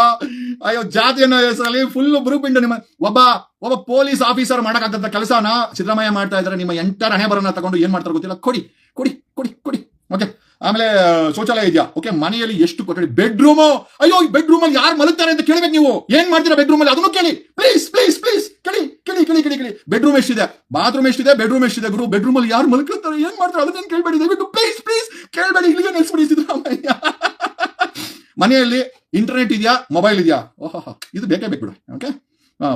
ಅಯ್ಯೋ ಜಾತಿಯನ್ನ ಹೆಸರಲ್ಲಿ ಫುಲ್ ಬ್ರೂಪಿಂಡ್ ನಿಮ್ಮ ಒಬ್ಬ ಒಬ್ಬ ಪೊಲೀಸ್ ಆಫೀಸರ್ ಮಾಡಕ್ಕಾಗಂತ ಕೆಲಸನ ಸಿದ್ದರಾಮಯ್ಯ ಮಾಡ್ತಾ ಇದ್ದಾರೆ. ನಿಮ್ಮ ಎಂಟರ್ ಹಣೆ ಬರೋಣ ತಗೊಂಡು ಏನ್ ಮಾಡ್ತಾರೆ ಗೊತ್ತಿಲ್ಲ? ಕೊಡಿ ಕೊಡಿ ಕೊಡಿ ಕೊಡಿ. ಓಕೆ ಆಮೇಲೆ ಶೌಚಾಲಯ ಇದೆಯಾ? ಓಕೆ ಮನೆಯಲ್ಲಿ ಎಷ್ಟು ಕೊಠಡಿ? ಬೆಡ್ರೂಮು ಅಯ್ಯೋ, ಈ ಬೆಡ್ರೂಮ್ ಅಲ್ಲಿ ಯಾರು ಮಲಗ್ತಾರೆ ಅಂತ ಕೇಳಬೇಕು ನೀವು. ಏನ್ ಮಾಡ್ತೀರಾ ಬೆಡ್ರೂಮ್ ಅಲ್ಲಿ? ಅದನ್ನು ಕೇಳಿ. ಪ್ಲೀಸ್ ಪ್ಲೀಸ್ ಪ್ಲೀಸ್ ಕೇಳಿ ಕೇಳಿ ಕೇಳಿ ಕೇಳಿ ಕೇಳಿ. ಬೆಡ್ರೂಮ್ ಎಷ್ಟಿದೆ? ಬಾತ್ರೂಮ್ ಎಷ್ಟಿದೆ? ಬೆಡ್ರೂಮ್ ಎಷ್ಟಿದೆ ಗುರು? ಬೆಡ್ರೂಮ್ ಅಲ್ಲಿ ಯಾರು ಮಲಗ್ತಾರೆ ಏನ್ ಮಾಡ್ತಾರೆ? ಅದನ್ನ ಕೇಳ್ಬೇಡಿ? ದಯವಿಟ್ಟು ಪ್ಲೀಸ್ ಪ್ಲೀಸ್ ಕೇಳ್ಬೇಡಿ, ಇಲ್ಲಿಗೆ ನೆಲೆಸ್ಬಿಡಿ ಸಿದ್ದರಾಮಯ್ಯ. ಮನೆಯಲ್ಲಿ ಇಂಟರ್ನೆಟ್ ಇದೆಯಾ ಮೊಬೈಲ್ ಇದೆಯಾ? ಓಹೋ ಇದು ಬೇಕೇ ಬೇಕು ಬಿಡು. ಓಕೆ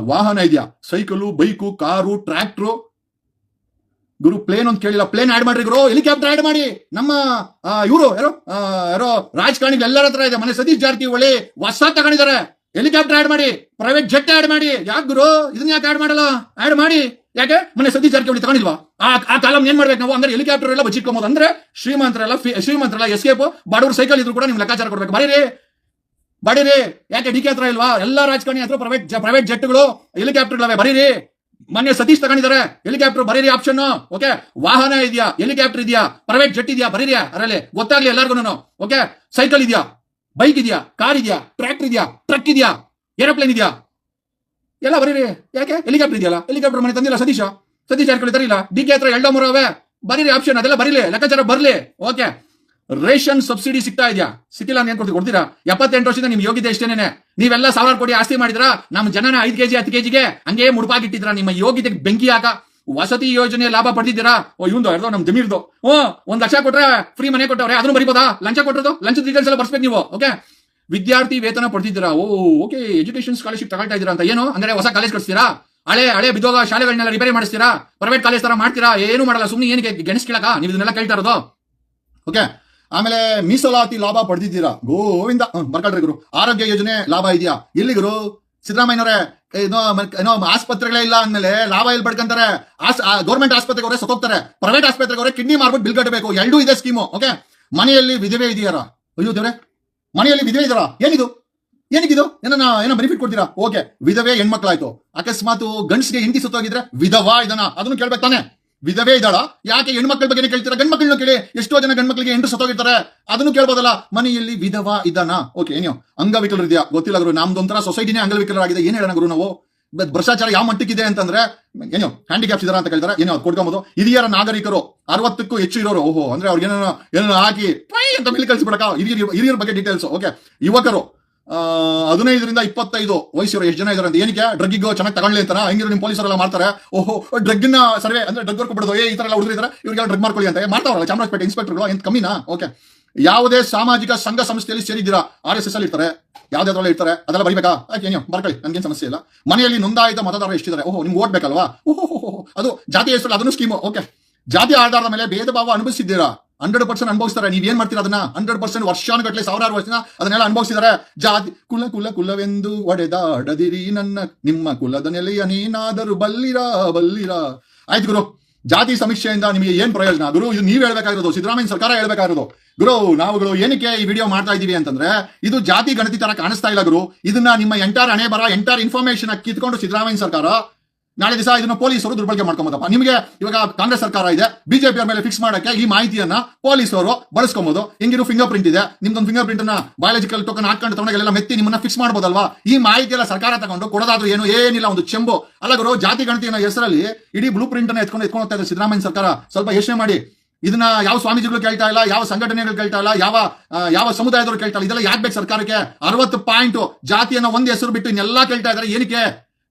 ವಾಹನ ಇದೆಯಾ? ಸೈಕಲು, ಬೈಕು, ಕಾರು ಟ್ರ್ಯಾಕ್ಟ್ರು ಗುರು ಪ್ಲೇನ್ ಅಂತ ಕೇಳಿಲ್ಲ. ಪ್ಲೇನ್ ಆ್ಯಡ್ ಮಾಡ್ರಿ ಗುರು. ಹೆಲಿಕಾಪ್ಟರ್ ಆ್ಯಡ್ ಮಾಡಿ. ನಮ್ಮ ಇವರು, ಯಾರೋ? ಯಾರೋ ರಾಜಕಾರಣಿಗಳು ಎಲ್ಲರ ಹತ್ರ ಇದೆ. ಮನೆ ಸತೀಶ್ ಜಾರಕಿಹೊಳಿ ಹೊಸ ತಗೊಂಡಿದ್ದಾರೆ. ಹೆಲಿಕಾಪ್ಟರ್ ಆ್ಯಡ್ ಮಾಡಿ. ಪ್ರೈವೇಟ್ ಜೆಟ್ ಆ್ಯಡ್ ಮಾಡಿ. ಯಾಕೆ ಗುರು? ಇದನ್ನ ಯಾಕೆ ಆಡ್ ಮಾಡಲ್ಲ? ಆ್ಯಡ್ ಮಾಡಿ. ಯಾಕೆ? ಮನೆ ಸತೀಶ್ ಜಾರಕಿಹೊಳಿ ತಗೊಂಡಿಲ್ವಾ ಆ ಆ ಕಾಲಂ ಏನ್ ಮಾಡ್ಬೇಕು ನಾವು? ಅಂದ್ರೆ ಹೆಲಿಕಾಪ್ಟರ್ ಎಲ್ಲ ಬಚ್ಚಿಟ್ಕೊಬೋದು. ಅಂದ್ರೆ ಶ್ರೀಮಂತರೆಲ್ಲ ಶ್ರೀಮಂತರೆಲ್ಲ ಎಸ್ಕೇಪ್ ಬಡವರು ಸೈಕಲ್ ಇದ್ರು ಕೂಡ ನಿಮ್ ಲೆಕ್ಕಾಚಾರ ಕೊಡ್ಬೇಕು. ಬರೀರಿ ಬಡೀರಿ! ಯಾಕೆ ಡಿ ಕೆ ಹತ್ರ ಇಲ್ವಾ? ಎಲ್ಲಾ ರಾಜಕಾರಣಿ ಹತ್ರ ಪ್ರೈವೇಟ್ ಪ್ರೈವೇಟ್ ಜೆಟ್ಗಳು ಹೆಲಿಕಾಪ್ಟರ್ಗಳವೆ ಬರೀರಿ ಮೊನ್ನೆ ಸತೀಶ್ ತಗೊಂಡಿದ್ದಾರೆ. ಹೆಲಿಕಾಪ್ಟರ್ ಬರೀರಿ ಆಪ್ಷನ್ ಓಕೆ ವಾಹನ ಇದೆಯಾ? ಹೆಲಿಕಾಪ್ಟರ್ ಇದೆಯಾ? ಪ್ರೈವೇಟ್ ಜೆಟ್ ಇದೆಯಾ? ಬರೀರಿ ಅದರಲ್ಲಿ ಗೊತ್ತಾಗ್ಲಿ ಎಲ್ಲರಿಗೂ ಓಕೆ ಸೈಕಲ್ ಇದೆಯಾ? ಬೈಕ್ ಇದೆಯಾ? ಕಾರ್ ಇದೆಯಾ? ಟ್ರ್ಯಾಕ್ಟರ್ ಇದೆಯಾ? ಟ್ರಕ್ ಇದೆಯಾ? ಏರೋಪ್ಲೇನ್ ಇದೆಯಾ? ಎಲ್ಲ ಬರೀರಿ. ಯಾಕೆ? ಹೆಲಿಕಾಪ್ಟರ್ ಇದೆಯಲ್ಲ? ಹೆಲಿಕಾಪ್ಟರ್ ಮನೆ ತಂದಿಲ್ಲ ಸತೀಶ? ಸತೀಶ್ ಜಾರಕಿಹೊಳಿ ತರಿಲ್ಲ. ಡಿ ಕೆ ಹತ್ರ ಎಲ್ಡ ಮೂರವೇ ಬರೀರಿ ಆಪ್ಷನ್ ಅದೆಲ್ಲ ಬರೀಲಿ. ಲೆಕ್ಕಾಚಾರ ಬರಲಿ. ಓಕೆ ರೇಷನ್ ಸಬ್ಸಿಡಿ ಸಿಗ್ತಾ ಇದೆಯಾ? ಸಿಕ್ಕಿಲ್ಲ ಏನ್ ಕೊಡ್ತೀವಿ ಕೊಡ್ತೀರಾ? ಎಪ್ಪತ್ತೆಂಟು ವರ್ಷದಿಂದ ನಿಮ್ ಯೋಗ್ಯತೆ ಎಷ್ಟೇನೆ ನೀವೆಲ್ಲ ಸಾವಿರಾರು ಕೋಟಿ ಆಸ್ತಿ ಮಾಡಿದ್ರ? ನಮ್ಮ ಜನನ ಐದು ಕೆಜಿ, ಹತ್ತು ಕೆಜಿಗೆ ಹಂಗೆ ಮುಡುಪಾಗಿಟ್ಟಿದ್ರ ನಿಮ್ಮ ಯೋಗ್ಯತೆಗೆ ಬೆಂಕಿ ಹಾಕ ವಸತಿ ಯೋಜನೆ ಲಾಭ ಪಡೆದಿದ್ದೀರಾ? ಓ, ಇವಂದು ಯಾರ್ದೋ ನಮ್ ಜಮೀರ್ದು. ಓ, ಒಂದ್ ಲಕ್ಷ ಕೊಟ್ರೆ ಫ್ರೀ ಮನೆ ಕೊಟ್ಟವ್ರೆ. ಅದನ್ನು ಬರಿಬೋದಾ? ಲಂಚ ಕೊಟ್ಟರು ಲಂಚದ ಡೀಟೇಲ್ಸ್ ಎಲ್ಲ ಬರ್ಸ್ಬೇಕು ನೀವು. ಓಕೆ ವಿದ್ಯಾರ್ಥಿ ವೇತನ ಪಡ್ತಿದ್ದೀರಾ? ಓ, ಓಕೆ ಎಜುಕೇಶನ್ ಸ್ಕಾಲರ್ಶಿಪ್ ತಗೊಳ್ತಾ ಇದ್ದೀರಾ ಅಂತ. ಏನು? ಅಂದ್ರೆ ಹೊಸ ಕಾಲೇಜ್ ಕಳಿಸ್ತೀರಾ ಹಳೆ ಹಳೆ ಬಿದ್ದೋಗ ಶಾಲೆಗಳನ್ನೆಲ್ಲ ರಿಪೇರಿ ಮಾಡಿಸ್ತೀರಾ? ಪ್ರೈವೇಟ್ ಕಾಲೇಜ್ ತರ ಮಾಡ್ತೀರಾ? ಏನು ಮಾಡಲ್ಲ. ಸುಮ್ಮನೆ ಏನಕ್ಕೆ ಗೆಣಸ್ ಕೇಳಕ ನೀವು ಇದನ್ನೆಲ್ಲ ಕೇಳ್ತಾ ಇರೋದು. ಓಕೆ. ಆಮೇಲೆ ಮೀಸಲಾತಿ ಲಾಭ ಪಡೆದಿದ್ದೀರಾ ಗೋವಿಂದ ಬರ್ಕೊಳ್ರಿ ಗುರು. ಆರೋಗ್ಯ ಯೋಜನೆ ಲಾಭ ಇದೆಯಾ? ಎಲ್ಲಿ ಗುರು? ಸಿದ್ದರಾಮಯ್ಯನವರೇ, ಏನೋ ಏನೋ ಆಸ್ಪತ್ರೆಗಳೇ ಇಲ್ಲ ಅಂದ್ಮೇಲೆ ಲಾಭ ಎಲ್ಲಿ ಪಡ್ಕೊಂತಾರೆ? ಗೌರ್ಮೆಂಟ್ ಆಸ್ಪತ್ರೆಗೆ ಅವರೇ ಸತ್ತೋಗ್ತಾರೆ. ಪ್ರೈವೇಟ್ ಆಸ್ಪತ್ರೆಗೆ ಅವರೇ ಕಿಡ್ನಿ ಮಾರ್ಬಿಟ್ಟು ಬಿಲ್ ಕಟ್ಟಬೇಕು ಎರಡೂ ಇದೆ ಸ್ಕೀಮು ಓಕೆ. ಮನೆಯಲ್ಲಿ ವಿಧವೆ ಇದೆಯಾರ ಅಯ್ಯೋ ದೇವ್ರೆ. ಮನೆಯಲ್ಲಿ ವಿಧವೆ ಇದರ ಏನಿದು? ಏನಿಗಿದು? ಏನನ್ನ ಏನೋ ಬೆನಿಫಿಟ್ ಕೊಡ್ತೀರಾ? ಓಕೆ, ವಿಧವೆ ಹೆಣ್ಮಕ್ಳಾಯ್ತು. ಅಕಸ್ಮಾತ್ ಗಂಡ್ಸ್ಗೆ ಹೆಂಡತಿ ಸುತ್ತೋಗಿದ್ರೆ ವಿಧವಾ ಇದನ್ನ ಅದನ್ನು ಕೇಳ್ಬೇಕು ತಾನೆ. ವಿಧವೆ ಇದ್ದಾಳ? ಯಾಕೆ ಹೆಣ್ಮಕ್ಳ ಬಗ್ಗೆ ಕೇಳ್ತೀರಾ? ಗಂಡ್ ಮಕ್ಕಳನ್ನ ಕೇಳಿ. ಎಷ್ಟೋ ಜನ ಗಂಡ್ ಮಕ್ಕಳಿಗೆ ಹೆಂಡ್ರು ಸತ್ತೋಗಿರ್ತಾರೆ. ಅದನ್ನು ಕೇಳ್ಬೋದಲ್ಲ. ಮನೆಯಲ್ಲಿ ವಿಧವಾ ಇದ್ದಾನ? ಓಕೆ ಏನೋ ಅಂಗವಿಕಲರು ಇದೆಯಾ ಗೊತ್ತಿಲ್ಲ ಗುರು, ನಮ್ದೊಂಥರ ಸೊಸೈಟಿನೇ ಅಂಗವಿಕಲರಾಗಿದೆ. ಏನ್ ಹೇಳೋಣ ಗುರು ನಾವು? ಭ್ರಷ್ಟಾಚಾರ ಯಾವ ಮಟ್ಟಕ್ಕಿದೆ ಅಂತಂದ್ರೆ, ಏನೋ ಹ್ಯಾಂಡಿಕ್ಯಾಪ್ಸ್ ಇದಾರ ಅಂತ ಕೇಳ್ತಾರೆ. ಏನೋ ಕೊಡ್ಕೊಬೋದು. ಹಿರಿಯರ ನಾಗರಿಕರು, ಅರವತ್ತಕ್ಕೂ ಹೆಚ್ಚು ಇರೋರು, ಓಹೋ, ಅಂದ್ರೆ ಅವ್ರಿಗೆ ಏನೋ ಏನೋ ಹಾಕಿ ಅಂತ ಮೇಲೆ ಕಳಿಸ್ಬಿಡಕ ಹಿರಿಯರ ಹಿರಿಯರ ಬಗ್ಗೆ ಡೀಟೇಲ್ಸ್ ಓಕೆ ಯುವಕರು ಹದಿನೈದರಿಂದ ಇಪ್ಪತ್ತೈದು ವಯಸ್ಸಿರೋ ಎಷ್ಟು ಜನ ಇದಾರೆ ಅಂತ, ಏನಕ್ಕೆ? ಡ್ರಗ್ಗಿಗೆ ಚೆನ್ನಾಗಿ ತಗೊಳ್ಳಿ ಅಂತಾರ? ಹೆಂಗಿರೋ ನಿಮ್ಮ ಪೊಲೀಸರೆಲ್ಲ ಮಾಡ್ತಾರೆ. ಓಹೋ ಡ್ರಗ್ನ ಸರ್ವೆ, ಅಂದ್ರೆ ಡ್ರಗ್ ಕೊಡ್ಬಿಡೋದು ಏ, ಈ ತರ ಎಲ್ಲ ಹುಡುಗರು ಇದಾರೆ, ಇವ್ರಿಗೆಲ್ಲ ಡ್ರಗ್ ಮಾಡ್ಕೊಳ್ಳಿ ಅಂತ. ಮಾಡ್ತಾವಲ್ಲ ಚಾಮರಾಜಪೇಟೆ ಇನ್ಸ್ಪೆಕ್ಟರ್ಗಳು ಏನು ಕಮ್ಮಿನಾ? ಓಕೆ ಯಾವುದೇ ಸಾಮಾಜಿಕ ಸಂಘ ಸಂಸ್ಥೆಯಲ್ಲಿ ಸೇರಿದ್ದೀರಾ ಆರ್ ಎಸ್ ಎಸ್ ಅಲ್ಲಿ ಇರ್ತಾರೆ ಯಾವ್ದಾದ್ರಲ್ಲಿ ಇರ್ತಾರೆ, ಅದೆಲ್ಲ ಬರಿಬೇಕಾ? ಯಾಕೆ ಏನೋ ಬರ್ಕೊಳ್ಳಿ ನನಗೇನು ಸಮಸ್ಯೆ ಇಲ್ಲ. ಮನೆಯಲ್ಲಿ ನೋಂದಾಯಿತ ಮತದಾರರು ಎಷ್ಟಿದ್ದಾರೆ? ಓಹೋ, ನಿಮ್ಗೆ ಓಟ್ ಬೇಕಲ್ವಾ? ಓಹೋ ಅದು ಜಾತಿ ಹೆಸರು ಅದನ್ನು ಸ್ಕೀಮು ಓಕೆ ಜಾತಿ ಆಧಾರದ ಮೇಲೆ ಭೇದ ಭಾವ ಅನುಭವಿಸಿದ್ದೀರಾ? ಹಂಡ್ರೆಡ್ ಪರ್ಸೆಂಟ್ ಅನುಭವಿಸ್ತಾರೆ, ನೀವ್ ಏನ್ ಮಾಡ್ತೀರಾ ಅದನ್ನ? ಹಂಡ್ರೆಡ್ ಪರ್ಸೆಂಟ್ ವರ್ಷಾನುಗಟ್ಲೆ ಸಾವಿರಾರು ವರ್ಷ ಅದನ್ನೆಲ್ಲ ಅನುಭವಿಸಿದ್ದಾರೆ. ಜಾತಿ, ಕುಲ ಕುಲ, ಕುಲವೆಂದು ಒಡೆದಾಡದಿರಿ ನನ್ನ, ನಿಮ್ಮ ಕುಲದ ನೆಲೆಯ ನೀನಾದರೂ ಬಲ್ಲಿರ ಬಲ್ಲಿರ. ಆಯ್ತು ಗುರು, ಜಾತಿ ಸಮೀಕ್ಷೆಯಿಂದ ನಿಮಗೆ ಏನ್ ಪ್ರಯೋಜನ? ಗುರು, ಇದು ನೀವ್ ಹೇಳ್ಬೇಕಾಗಿರೋದು, ಸಿದ್ದರಾಮಯ್ಯ ಸರ್ಕಾರ ಹೇಳ್ಬೇಕಾಗಿರೋದು. ಗುರು ನಾವುಗಳು ಏನಕ್ಕೆ ಈ ವಿಡಿಯೋ ಮಾಡ್ತಾ ಇದ್ದೀವಿ ಅಂತಂದ್ರೆ, ಇದು ಜಾತಿ ಗಣತಿ ತರ ಕಾಣಿಸ್ತಾ ಇಲ್ಲ ಗುರು. ಇದನ್ನ ನಿಮ್ಮ ಎಂಟಾರ್ ಹಣೆ ಬರ, ಎಂಟಾರ್ ಇನ್ಫಾರ್ಮೇಶನ್ ಕಿತ್ಕೊಂಡು ಸಿದ್ದರಾಮಯ್ಯ ಸರ್ಕಾರ, ನಾಳೆ ದಿವಸ ಇದನ್ನ ಪೊಲೀಸರು ದುರ್ಬಳಕೆ ಮಾಡ್ಕೊಬೋದಪ್ಪ. ನಿಮಗೆ ಇವಾಗ ಕಾಂಗ್ರೆಸ್ ಸರ್ಕಾರ ಇದೆ ಬಿಜೆಪಿ ಅವರ ಮೇಲೆ ಫಿಕ್ಸ್ ಮಾಡಕ್ಕೆ ಈ ಮಾಹಿತಿಯನ್ನ ಪೊಲೀಸರು ಬಳಸ್ಕೊಬಹುದು ಹಿಂಗಿರೋ ಫಿಂಗರ್ ಪ್ರಿಂಟ್ ಇದೆ. ನಿಮ್ದೊಂದು ಫಿಂಗರ್ ಪ್ರಿಂಟ್ ಅನ್ನ ಬಯಾಲಜಿಕಲ್ ಟೋಕನ್ ಹಾಕೊಂಡು ತಗೊಂಡಾಗೆಲ್ಲ ಮೆತ್ತಿ ನಿಮ್ಮನ್ನ ಫಿಕ್ಸ್ ಮಾಡ್ಬೋದಲ್ವಾ? ಈ ಮಾಹಿತಿ ಎಲ್ಲ ಸರ್ಕಾರ ತಗೊಂಡು ಕೊಡೋದಾದ್ರೂ ಏನು ಏನಿಲ್ಲ, ಒಂದು ಚೆಂಬು. ಅಲ್ಲ ಗುರು, ಜಾತಿ ಗಣತಿಯ ಹೆಸರಲ್ಲಿ ಇಡೀ ಬ್ಲೂ ಪ್ರಿಂಟ್ ಅನ್ನ ಎತ್ಕೊಂಡು ಎತ್ಕೊಂಡು ಹೋಗ್ತಾ ಇದೆ ಸಿದ್ದರಾಮಯ್ಯ ಸರ್ಕಾರ. ಸ್ವಲ್ಪ ಯೋಚನೆ ಮಾಡಿ. ಇದನ್ನ ಯಾವ ಸ್ವಾಮೀಜಿಗಳು ಕೇಳ್ತಾ ಇಲ್ಲ, ಯಾವ ಸಂಘಟನೆಗಳು ಕೇಳ್ತಾ ಇಲ್ಲ, ಯಾವ ಯಾವ ಸಮುದಾಯದವರು ಕೇಳ್ತಾ ಇಲ್ಲ, ಇದೆಲ್ಲ ಯಾಕೆ ಬೇಕು ಸರ್ಕಾರಕ್ಕೆ? ಅರವತ್ತು ಪಾಯಿಂಟ್ ಜಾತಿಯನ್ನ ಒಂದ್ ಹೆಸರು ಬಿಟ್ಟು ಇನ್ನೆಲ್ಲ ಕೇಳ್ತಾ ಇದಾರೆ, ಏನಕ್ಕೆ?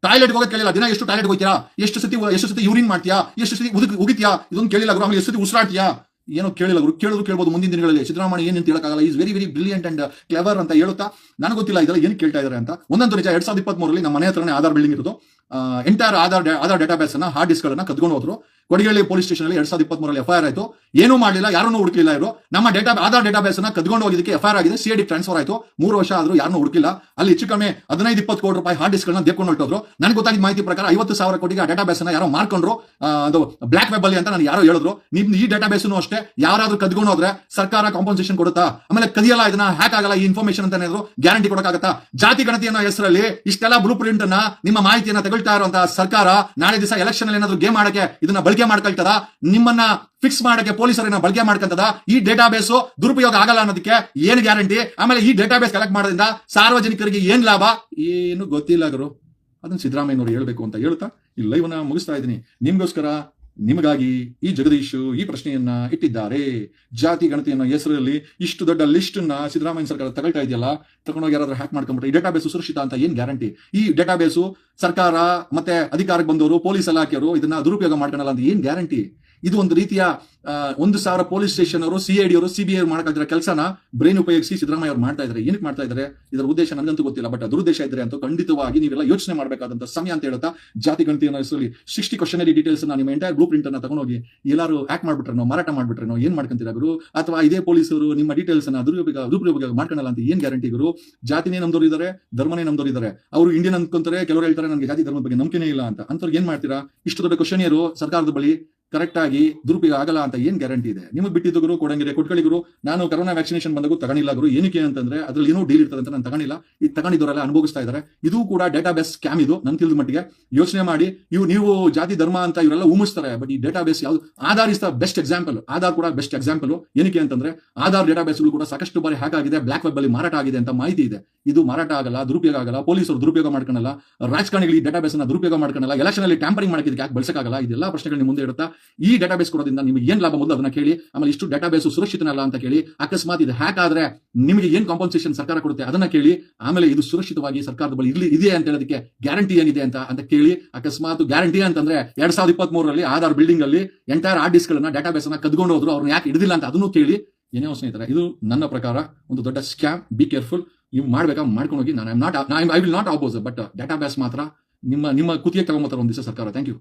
ಟಾಯ್ಲೆಟ್ ಹೋಗೋದು ಕೇಳಿಲ್ಲ, ದಿನ ಎಷ್ಟು ಟಾಯ್ಲೆಟ್ ಹೋಗ್ತೀರಾ ಎಷ್ಟು ಸತಿ ಎಷ್ಟು ಸತಿ ಯೂರಿನ್ ಮಾಡ್ತೀಯಾ? ಎಷ್ಟು ಸತಿ ಉದುಕ್, ಉಗಿತ್ಯಾ? ಇದೊಂದು ಕೇಳಿಲ್ಲ ಗುರು, ಆಮೇಲೆ ಎಷ್ಟು ಸತಿ ಉಸಿರಾಡ್ತೀಯಾ? ಏನೋ ಕೇಳಿಲ್ಲ ಗುರು, ಕೇಳಿದ್ರು ಕೇಳ್ಬೋದು ಮುಂದಿನ ದಿನಗಳಲ್ಲಿ. ಸಿದ್ದರಾಮಯ್ಯ ಏನು ಅಂತ ಹೇಳಕ್ಕಾಗಲ್ಲ is very very brilliant and clever ಅಂತ ಹೇಳುತ್ತಾ? ನನಗೆ ಗೊತ್ತಿಲ್ಲ, ಇದೆಲ್ಲ ಏನು ಕೇಳ್ತಾ ಇದ್ದಾರೆ ಅಂತ. ಒಂದೊಂದು ನಿಜ, ಎರಡ್ ಸಾವಿರದ ಇಪ್ಪತ್ಮೂರರಲ್ಲಿ ನಮ್ಮ ಮನೆ ಹತ್ರನೇ ಆಧಾರ್ ಬಿಲ್ಡಿಂಗ್ ಇರೋದು. ಎಂಟೈರ್ ಆಧಾರ್ ಆಧಾರ್ ಡೇಟಾಬೇಸ್ ಅನ್ನ ಹಾರ್ಡ್ ಡಿಸ್ಕ್ ಗಳನ್ನ ಕದ್ಕೊಂಡು ಹೋದ್ರು. ಕೊಡಗೇಳಿ ಪೊಲೀಸ್ ಸ್ಟೇಷನ್ ಅಲ್ಲಿ ಎರಡ್ ಸಾವಿರದ ಇಪ್ಪತ್ಮೂರಲ್ಲಿ ಎಫ್ಐಆರ್ ಆಯ್ತು. ಏನೂ ಮಾಡಲಿಲ್ಲ, ಯಾರನ್ನು ಹುಡುಕಿಲ್ಲ ಇವರು. ನಮ್ಮ ಡೇಟಾ ಆಧಾರ್ ಡೇಟಾಬೇಸ್ ಅನ್ನ ಕದ್ಕೊಂಡು ಹೋಗಿದ್ದಕ್ಕೆ ಎಫ್ಐಆರ್ ಆಗಿದೆ ಸಿಐಡಿ ಟ್ರಾನ್ಸ್ಫರ್ ಆಯ್ತು. ಮೂರು ವರ್ಷ ಆದ್ರೂ ಯಾರನ್ನು ಹುಡುಕಿಲ್ಲ ಅಲ್ಲಿ ಹೆಚ್ಚು ಕಮ್ಮಿ ಹದಿನೈದು, ಇಪ್ಪತ್ತು ಕೋಟಿ ರೂಪಾಯಿ ಹಾರ್ಡ್ ಡಿಸ್ಕ್ ಗಳನ್ನ ದೇಕೊಂಡು ಹೊರಟೋದ್ರು. ನನಗೆ ಗೊತ್ತಾಗಿದ್ದ ಮಾಹಿತಿ ಪ್ರಕಾರ ಐವತ್ತು ಸಾವಿರ ಕೋಟಿಗೆ ಆ ಡೇಟಾಬೇಸ್ ಅನ್ನ ಯಾರೋ ಮಾರ್ಕೊಂಡ್ರು. ಅದು ಬ್ಲಾಕ್ ವೆಬ್ ಅಲ್ಲಿ ಅಂತ ನಾನು ಯಾರೋ ಹೇಳಿದ್ರು. ನಿಮ್ ಈ ಡೇಟಾಬೇಸ್ ಅಷ್ಟೇ. ಯಾರಾದ್ರೂ ಕದ್ಕೊಂಡು ಹೋದ್ರೆ ಸರ್ಕಾರ ಕಾಂಪನ್ಸೇಷನ್ ಕೊಡುತ್ತಾ? ಆಮೇಲೆ ಕದಿಯಲ್ಲ, ಇದನ್ನ ಹ್ಯಾಕ್ ಆಗಲ್ಲ, ಈ ಇನ್ಫಾರ್ಮೇಶನ್ ಅಂತ ಏನಾದ್ರು ಗ್ಯಾರಂಟಿ ಕೊಡಕ್ಕಾಗತ್ತಾ? ಜಾತಿ ಗಣತಿಯನ್ನ ಹೆಸರಲ್ಲಿ ಇಷ್ಟೆಲ್ಲ ಬ್ಲೂ ಪ್ರಿಂಟ್ ಅನ್ನ ನಿಮ್ಮ ಮಾಹಿತಿಯನ್ನ ತಗೊಳ್ತಾ ಇರುವಂತಹ ಸರ್ಕಾರ ನಾಳೆ ದಿವಸ ಎಲೆಕ್ಷನ್ ಅಲ್ಲಿ ಏನಾದ್ರು ಗೇಮ್ ಮಾಡಕ್ಕೆ ಇದನ್ನ ಬಳಕೆ ಮಾಡ್ಕೊಳ್ತದ? ನಿಮ್ಮನ್ನ ಫಿಕ್ಸ್ ಮಾಡಕ್ಕೆ ಪೊಲೀಸರನ್ನ ಬಳಕೆ ಮಾಡ್ಕೊಂತದ ಈ ಡೇಟಾಬೇಸ್ ದುರುಪಯೋಗ ಆಗಲ್ಲ ಅನ್ನೋದಕ್ಕೆ ಏನ್ ಗ್ಯಾರಂಟಿ ಆಮೇಲೆ ಈ ಡೇಟಾ ಬೇಸ್ ಕಲೆಕ್ಟ್ ಮಾಡೋದ್ರಿಂದ ಸಾರ್ವಜನಿಕರಿಗೆ ಏನ್ ಲಾಭ? ಏನು ಗೊತ್ತಿಲ್ಲ ಗುರು. ಅದನ್ನ ಸಿದ್ದರಾಮಯ್ಯನವರು ಹೇಳ್ಬೇಕು ಅಂತ ಹೇಳ್ತಾ ಈ ಲೈವ್ನ ಮುಗಿಸ್ತಾ ಇದ್ದೀನಿ. ನಿಮ್ಗೋಸ್ಕರ ನಿಮಗಾಗಿ ಈ ಜಗದೀಶು ಈ ಪ್ರಶ್ನೆಯನ್ನ ಇಟ್ಟಿದ್ದಾರೆ. ಜಾತಿ ಗಣತಿಯನ್ನ ಹೆಸರಲ್ಲಿ ಇಷ್ಟು ದೊಡ್ಡ ಲಿಸ್ಟ್ನ ಸಿದ್ದರಾಮಯ್ಯ ಸರ್ಕಾರ ತಗೊಳ್ತಾ ಇದೆಯಲ್ಲ, ತಗೊಂಡೋಗಿ ಯಾರಾದ್ರೂ ಹ್ಯಾಕ್ ಮಾಡ್ಕೊಂಡ್ಬಿಟ್ರೆ ಈ ಡೇಟಾಬೇಸ್ ಸುರಕ್ಷಿತ ಅಂತ ಏನ್ ಗ್ಯಾರಂಟಿ ಈ ಡೇಟಾಬೇಸು ಸರ್ಕಾರ ಮತ್ತೆ ಅಧಿಕಾರಕ್ಕೆ ಬಂದವರು ಪೊಲೀಸ್ ಇಲಾಖೆಯವರು ಇದನ್ನ ದುರುಪಯೋಗ ಮಾಡ್ಕೊಳ್ಳಲ್ಲ ಅಂತ ಏನ್ ಗ್ಯಾರಂಟಿ ಇದು ಒಂದು ರೀತಿಯ ಒಂದು ಸಾವಿರ ಪೊಲೀಸ್ ಸ್ಟೇಷನ್ ಅವರು ಸಿಐಡಿ ಅವರು ಸಿಬಿಐ ಮಾಡಕ್ಕಾಗಿರೋ ಕೆಲಸನ ಬ್ರೈನ್ ಉಪಯೋಗಿಸಿ ಸಿದ್ದರಾಮಯ್ಯ ಅವ್ರು ಮಾಡ್ತಾ ಇದ್ದಾರೆ ಏನಕ್ಕೆ ಮಾಡ್ತಾ ಇದ್ದಾರೆ ಇದರ ಉದ್ದೇಶ ನನಗಂತೂ ಗೊತ್ತಿಲ್ಲ ಬಟ್ ದುರುದ್ದೇಶ ಇದ್ರೆ ಅಂತ ಖಂಡಿತವಾಗಿ ನೀವೆಲ್ಲ ಯೋಚನೆ ಮಾಡಬೇಕಾದಂತ ಸಮಯ ಅಂತ ಹೇಳ್ತಾ ಜಾತಿ, ಗಣತಿ ಅನ್ನೋ ಹೆಸರಲ್ಲಿ ಸಿಕ್ಸ್ಟಿ ಕ್ವಶನರಿ ಡೀಟೇಲ್ಸ್ ನಿಮ್ಮ ಎಂಟೈರ್ ಬ್ಲೂ ಪ್ರಿಂಟ್ ಅನ್ನ ತಗೊಂಡೋಗಿ ಎಲ್ಲರೂ ಹ್ಯಾಕ್ ಮಾಡ್ಬಿಟ್ರೆ ಮಾರಾಟ ಮಾಡ್ಬಿಟ್ರೆ ಏನ್ ಮಾಡ್ಕೊಂತೀರಾ ಗುರು? ಅಥವಾ ಇದೇ ಪೊಲೀಸರು ನಿಮ್ಮ ಡೀಟೇಲ್ಸ್ ಅನ್ನ ದುರುಪಯೋಗ ದುರುಪಯೋಗ ಮಾಡ್ಕೊಳ್ಳಲ್ಲ ಅಂತ ಏನ್ ಗ್ಯಾರಂಟಿ ಗುರು? ಜಾತಿನೇ ನಮ್ದವ್ರು ಇದ್ದಾರೆ ಧರ್ಮನೇ ನಮ್ದವ್ರು ಇದ್ದಾರೆ ಅವರು ಇಂಡಿಯನ್ ಅನ್ಕೊಂತಾರೆ, ಕೆಲವರು ಹೇಳ್ತಾರೆ, ನನಗೆ ಜಾತಿ, ಧರ್ಮದ ಬಗ್ಗೆ ನಂಬಿಕೆನೇ ಇಲ್ಲ ಅಂತ. ಅಂತವ್ರಿಗೆ ಏನ್ ಮಾಡ್ತೀರಾ? ಇಷ್ಟು ದೊಡ್ಡ ಕ್ವಶನಿಯರು ಸರ್ಕಾರದ ಬಳಿ ಕರೆಕ್ಟ್ ಆಗಿ ದುರುಪಯೋಗ ಆಗಲ್ಲ ಅಂತ ಏನ್ ಗ್ಯಾರಂಟಿ ಇದೆ? ನಿಮಗೆ ಬಿಟ್ಟಿದ್ದು ಗುರು, ಕೊಡಂಗಿರೆ ಗುರು, ನಾನು ಕರೋನಾ ವ್ಯಾಕ್ಸಿನೇಷನ್ ಬಂದಾಗೂ ತಗೊಂಡಿಲ್ಲ ಗುರು. ಏನಕ್ಕೆ ಅಂತಂದ್ರೆ ಅದ್ರಲ್ಲಿ ಏನೋ ಡೀಲ್ ಇರ್ತದೆ ಅಂತ ನಾನು ತಗೊಂಡಿಲ್ಲ. ಈ ತಗೊಂಡಿದ್ದವರೆಲ್ಲ ಅನುಭವಿಸ್ತಾ ಇದ್ದಾರೆ. ಇದು ಕೂಡ ಡೇಟಾ ಬೇಸ್ ಸ್ಕ್ಯಾಮ್ ಇದು, ನನ್ ತಿಳಿದ ಮಟ್ಟಿಗೆ. ಯೋಚನೆ ಮಾಡಿ, ಇವು ನೀವು ಜಾತಿ, ಧರ್ಮ ಅಂತ ಇವರೆಲ್ಲ ಉಮಿಸ್ತಾರೆ ಬಟ್ ಈ ಡೇಟಾಬೇಸ್ ಯಾವ್ದು? Aadhaar is the best example Aadhaar ಕೂಡ ಬೆಸ್ಟ್ ಎಕ್ಸಾಂಪಲ್ ಏನಕ್ಕೆ ಅಂತಂದ್ರೆ ಆಧಾರ್ ಡೇಟಾ ಬೇಸ್ಗಳು ಕೂಡ ಸಾಕಷ್ಟು ಬಾರಿ ಹ್ಯಾಕ್ ಆಗಿದೆ ಬ್ಲಾಕ್ ವೆಬ್ ಅಲ್ಲಿ ಮಾರಾಟ ಆಗಿದೆ ಅಂತ ಮಾಹಿತಿ ಇದೆ. ಇದು ಮಾರಾಟ ಆಗಲ್ಲ, ದುರುಪಯೋಗ ಆಗಲ್ಲ, ಪೊಲೀಸರು ದುರುಪಯೋಗ ಮಾಡ್ಕೊಳ್ಳಲ್ಲ ರಾಜಕಾರಣಿಗಳು ಈ ಡೇಟಾಬೇಸ್ನ ದುರುಪಯೋಗ ಮಾಡ್ಕೊಳ್ಳಲ್ಲ ಎಲೆಕ್ಷನ್ ಅಲ್ಲಿ ಟ್ಯಾಂಪರಿಂಗ್ ಮಾಡಕ್ಕೆ ಯಾಕೆ ಬಳಸಕ್ಕಾಗಲ್ಲ? ಇದೆಲ್ಲ ಪ್ರಶ್ನೆಗಳು ಮುಂದೆ ಇರುತ್ತಾ ಈ ಡೇಟಾಬೇಸ್ ಕೊಡೋದ್ರಿಂದ ನಿಮಗೆ ಏನ್ ಲಾಭ ಮೊದಲು ಅದನ್ನ ಕೇಳಿ, ಆಮೇಲೆ ಇಷ್ಟು ಡೇಟಾಬೇಸ್ ಸುರಕ್ಷಿತನಲ್ಲ ಅಂತ ಕೇಳಿ, ಅಕಸ್ಮಾತ್ ಇದು ಹ್ಯಾಕ್ ಆದ್ರೆ ನಿಮಗೆ ಏನ್ ಕಾಂಪನ್ಸೇಷನ್ ಸರ್ಕಾರ ಕೊಡುತ್ತೆ ಅದನ್ನ ಕೇಳಿ, ಆಮೇಲೆ ಇದು ಸುರಕ್ಷಿತವಾಗಿ ಸರ್ಕಾರದ ಬಳಿ ಇರ್ಲಿ ಇದೆ ಅಂತ ಹೇಳೋದಕ್ಕೆ ಗ್ಯಾರಂಟಿ ಏನಿದೆ ಅಂತ ಅಂತ ಕೇಳಿ, ಅಕಸ್ಮಾತ್ ಗ್ಯಾರಂಟಿ ಅಂತಂದ್ರೆ ಎರಡ್ ಸಾವಿರದ ಇಪ್ಪತ್ತ್ ಮೂರರಲ್ಲಿ ಆಧಾರ್ ಬಿಲ್ಡಿಂಗ್ ಅಲ್ಲಿ ಎಂಟೈರ್ ಆರ್ ಡಿಸ್ಕ್ ಗಳನ್ನ ಡೇಟಾಬೇಸ್ ಅನ್ನ ಕದ್ಕೊಂಡು ಹೋದ್ರು, ಅವ್ರನ್ನ ಯಾಕೆ ಹಿಡಿದಿಲ್ಲ ಅಂತ ಅದನ್ನು ಕೇಳಿ, ಏನೇ ಸ್ನೇಹಿತರೆ, ಇದು ನನ್ನ ಪ್ರಕಾರ ಒಂದು ದೊಡ್ಡ ಸ್ಕ್ಯಾಮ್ ಬಿ ಕೇರ್ಫುಲ್ ನೀವು ಮಾಡ್ಬೇಕಾ ಮಾಡ್ಕೊಂಡು ಹೋಗಿ, ನಾನು I not I will not oppose but database ಮಾತ್ರ ನಿಮ್ಮ ನಿಮ್ಮ ಕುತ್ತಿಗೆ ತಗೊಂಬತ್ತಾರೆ ಒಂದು ದಿವಸ ಸರ್ಕಾರ ಥ್ಯಾಂಕ್ ಯು